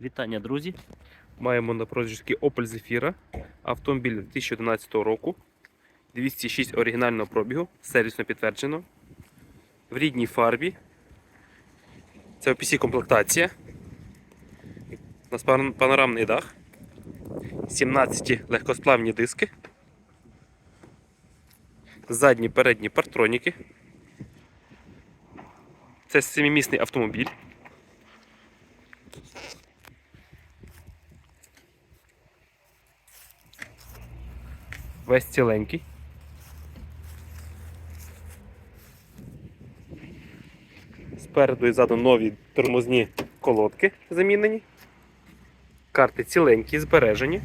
Вітання, друзі! Маємо на продажі Opel Zafira. Автомобіль 2011 року. 206 оригінального пробігу, сервісно підтверджено. В рідній фарбі. Це OPC комплектація. У нас панорамний дах. 17 легкосплавні диски. Задні передні партроніки. Це семимісний автомобіль. Весь ціленький. Спереду і ззаду нові тормозні колодки замінені. Карти ціленькі, збережені.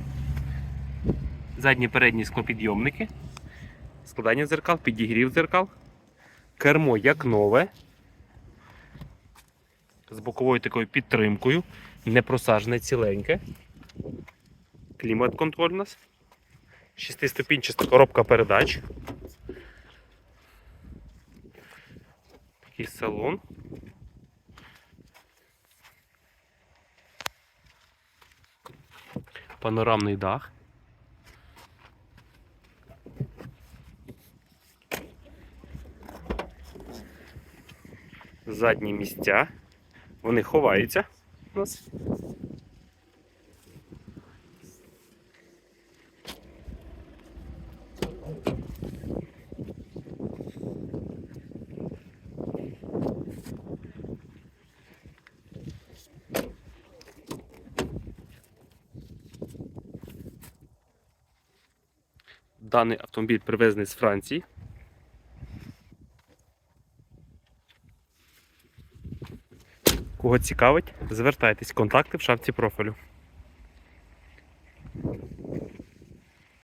Задні передні склопідйомники. Складання дзеркал, підігрів дзеркал. Кермо як нове. З боковою такою підтримкою. Не просажене ціленьке. Клімат контроль у нас. Шестиступінчаста коробка передач. Такий салон. Панорамний дах. Задні місця. Вони ховаються у нас. Даний автомобіль привезений з Франції. Кого цікавить, звертайтесь, контакти в шапці профілю.